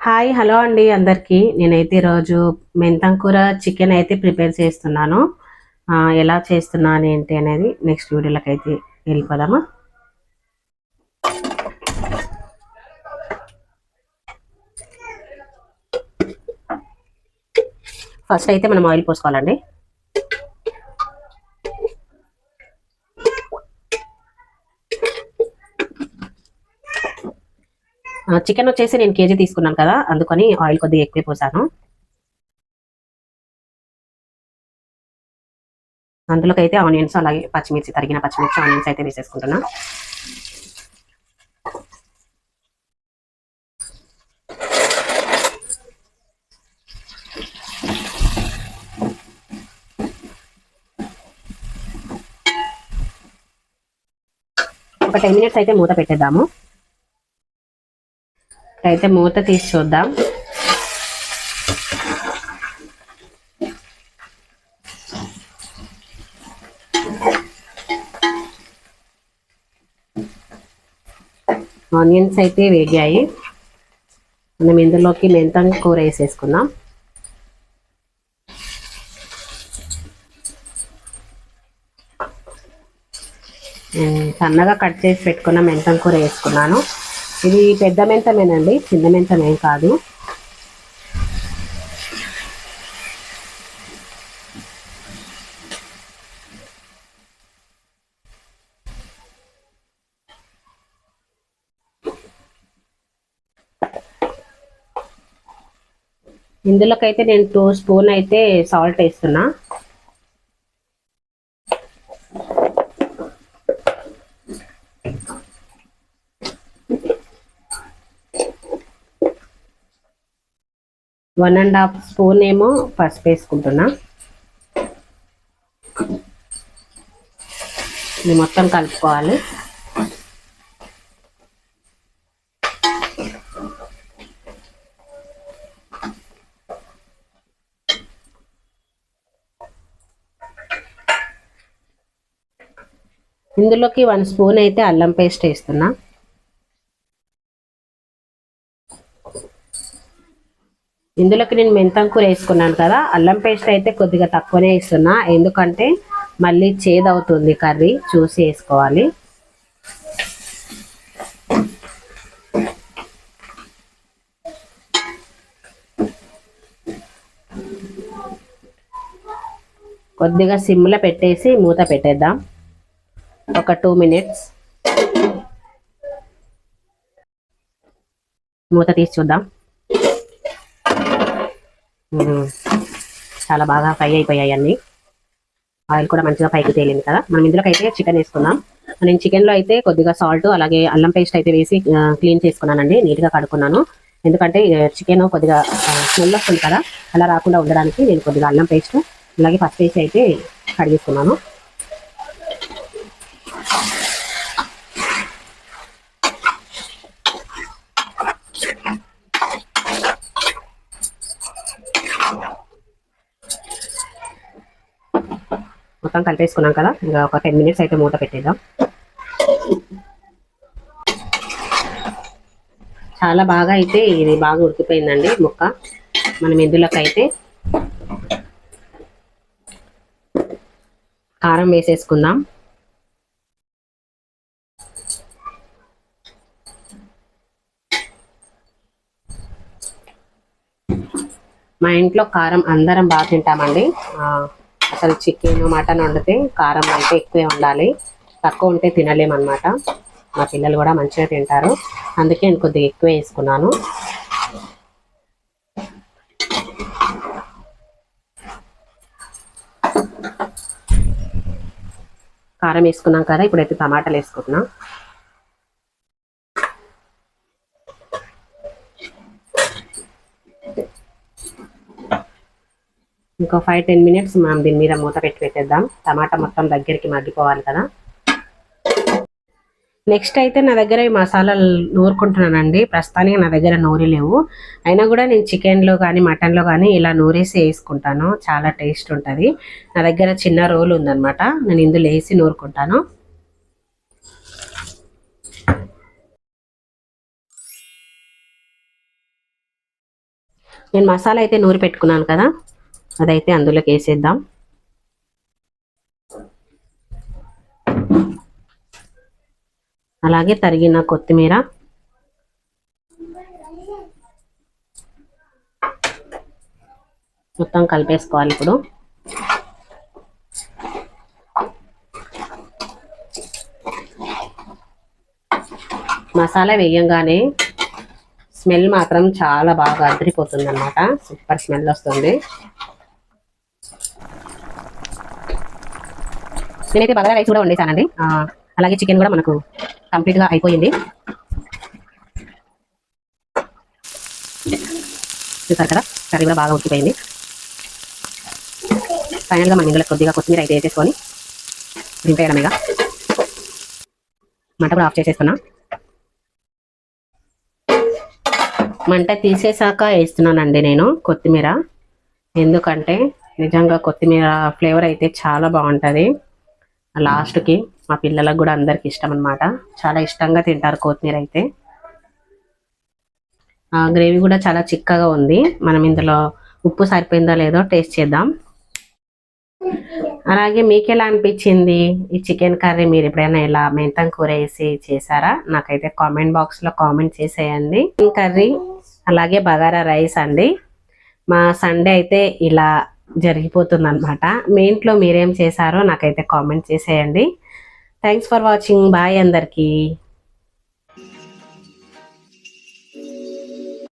Hi hello అండి అందరికీ. నేనైతే ఈరోజు మెంతం కూర చికెన్ అయితే ప్రిపేర్ చేస్తున్నాను. ఎలా చేస్తున్నాను ఏంటి అనేది నెక్స్ట్ వీడియోలోకి అయితే వెళ్ళిపోదామా? ఫస్ట్ అయితే మనం ఆయిల్ పోసుకోవాలండి. చికెన్ వచ్చేసి నేను కేజీ తీసుకున్నాను కదా అందుకని ఆయిల్ కొద్దిగా ఎక్కువ పోసాను. అందులోకి అయితే ఆనియన్స్ అలాగే పచ్చిమిర్చి తరిగిన పచ్చిమిర్చి ఆనియన్స్ అయితే వేసేసుకుంటున్నా. ఒక టెన్ మినిట్స్ అయితే మూత పెట్టేద్దాము. అయితే మూత తీసి చూద్దాం. ఆనియన్స్ అయితే వేగాయి. మనం ఇందులోకి మెంతం కూర వేసేసుకుందాం. సన్నగా కట్ చేసి పెట్టుకున్న మెంతం కూర వేసుకున్నాను. ఇది పెద్ద మెంతమేనండి. చిన్న మెంతమేం కాదు. ఇందులోకైతే నేను టూ స్పూన్ అయితే సాల్ట్ వేస్తున్నా. వన్ అండ్ హాఫ్ స్పూన్ ఏమో పసుపు వేసుకుంటున్నా. ఇది మొత్తం కలుపుకోవాలి. ఇందులోకి వన్ స్పూన్ అయితే అల్లం పేస్ట్ వేస్తున్నా. ఇందులోకి నేను మెంతం కూర వేసుకున్నాను కదా అల్లం పేస్ట్ అయితే కొద్దిగా తక్కువనే వేస్తున్నా. ఎందుకంటే మళ్ళీ చేదవుతుంది కర్రీ చూసి వేసుకోవాలి. కొద్దిగా సిమ్లో పెట్టేసి మూత పెట్టేద్దాం. ఒక టూ మినిట్స్. మూత తీసి చూద్దాం. చాలా బాగా ఫ్రై అయిపోయాయి అన్ని. ఆయిల్ కూడా మంచిగా పైకి తేలింది కదా. మనం ఇందులోకి అయితే చికెన్ వేసుకుందాం. నేను చికెన్లో అయితే కొద్దిగా సాల్ట్ అలాగే అల్లం పేస్ట్ అయితే వేసి క్లీన్ చేసుకున్నానండి. నీట్గా కడుక్కున్నాను. ఎందుకంటే చికెన్ కొద్దిగా స్మెల్ వస్తుంది కదా. అలా రాకుండా ఉండడానికి నేను కొద్దిగా అల్లం పేస్ట్ అలాగే ఫస్ట్ వేసి అయితే కడిగేసుకున్నాను. మొత్తం కలిపేసుకున్నాం కదా. ఇంకా ఒక టెన్ మినిట్స్ అయితే మూత పెట్టేద్దాం. చాలా బాగా అయితే ఇది బాగా ఉడికిపోయిందండి ముక్క. మనం ఇందులోకి అయితే కారం వేసేసుకుందాం. మా ఇంట్లో కారం అందరం బాగా తింటామండి. అసలు చికెన్ మటన్ వండితే కారం అయితే ఎక్కువే ఉండాలి. తక్కువ ఉంటే తినలేమన్నమాట. మా పిల్లలు కూడా మంచిగా తింటారు. అందుకే నేను కొద్దిగా ఎక్కువ వేసుకున్నాను. కారం వేసుకున్నాం కదా ఇప్పుడైతే టమాటాలు వేసుకుంటున్నాం. ఇంకో ఫైవ్ టెన్ మినిట్స్ మనం దీని మీద మూత పెట్టి పెట్టేద్దాం. టమాటా మొత్తం దగ్గరికి మగ్గిపోవాలి కదా. నెక్స్ట్ అయితే నా దగ్గర ఈ మసాలాలు నూరుకుంటున్నానండి. ప్రస్తుతానికి నా దగ్గర నూరి లేవు. అయినా కూడా నేను చికెన్లో కానీ మటన్లో కానీ ఇలా నూరేసి వేసుకుంటాను. చాలా టేస్ట్ ఉంటుంది. నా దగ్గర చిన్న రోల్ ఉందనమాట నేను ఇందులో వేసి నూరుకుంటాను. నేను మసాలా అయితే నూరి పెట్టుకున్నాను కదా. అదైతే అందులోకి వేసేద్దాం. అలాగే తరిగిన కొత్తిమీర. మొత్తం కలిపేసుకోవాలి ఇప్పుడు. మసాలా వేయంగానే స్మెల్ మాత్రం చాలా బాగా అదిరిపోతుంది అనమాట సూపర్ స్మెల్ వస్తుంది. నేనైతే బగారా రైస్ కూడా వండేసానండి అలాగే చికెన్ కూడా మనకు కంప్లీట్గా అయిపోయింది. చూసారు కదా కర్రీ కూడా బాగా ఉడికిపోయింది. ఫైనల్గా మనం ఇందులో కొద్దిగా కొత్తిమీర అయితే వేసేసుకొని దింపేయడమేగా మంట కూడా ఆఫ్ చేసేస్తున్నా. మంట తీసేసాక వేస్తున్నానండి నేను కొత్తిమీర. ఎందుకంటే నిజంగా కొత్తిమీర ఫ్లేవర్ అయితే చాలా బాగుంటుంది. లాస్ట్కి మా పిల్లలకు కూడా అందరికి ఇష్టం అనమాట చాలా ఇష్టంగా తింటారు కొత్తిమీర అయితే. గ్రేవీ కూడా చాలా చిక్కగా ఉంది. మనం ఇందులో ఉప్పు సరిపోయిందో లేదో టేస్ట్ చేద్దాం. అలాగే మీకు ఎలా అనిపించింది ఈ చికెన్ కర్రీ? మీరు ఎప్పుడైనా ఇలా మెంతం కూర వేసి చేశారా? నాకైతే కామెంట్ బాక్స్లో కామెంట్ చేసేయండి. చికెన్ కర్రీ అలాగే బగారా రైస్ అండి. మా సండే అయితే ఇలా జరిగిపోతుంది అనమాట మీ ఇంట్లో మీరేం చేశారో నాకైతే కామెంట్ చేసేయండి. థ్యాంక్స్ ఫర్ వాచింగ్ బాయ్ అందరికీ.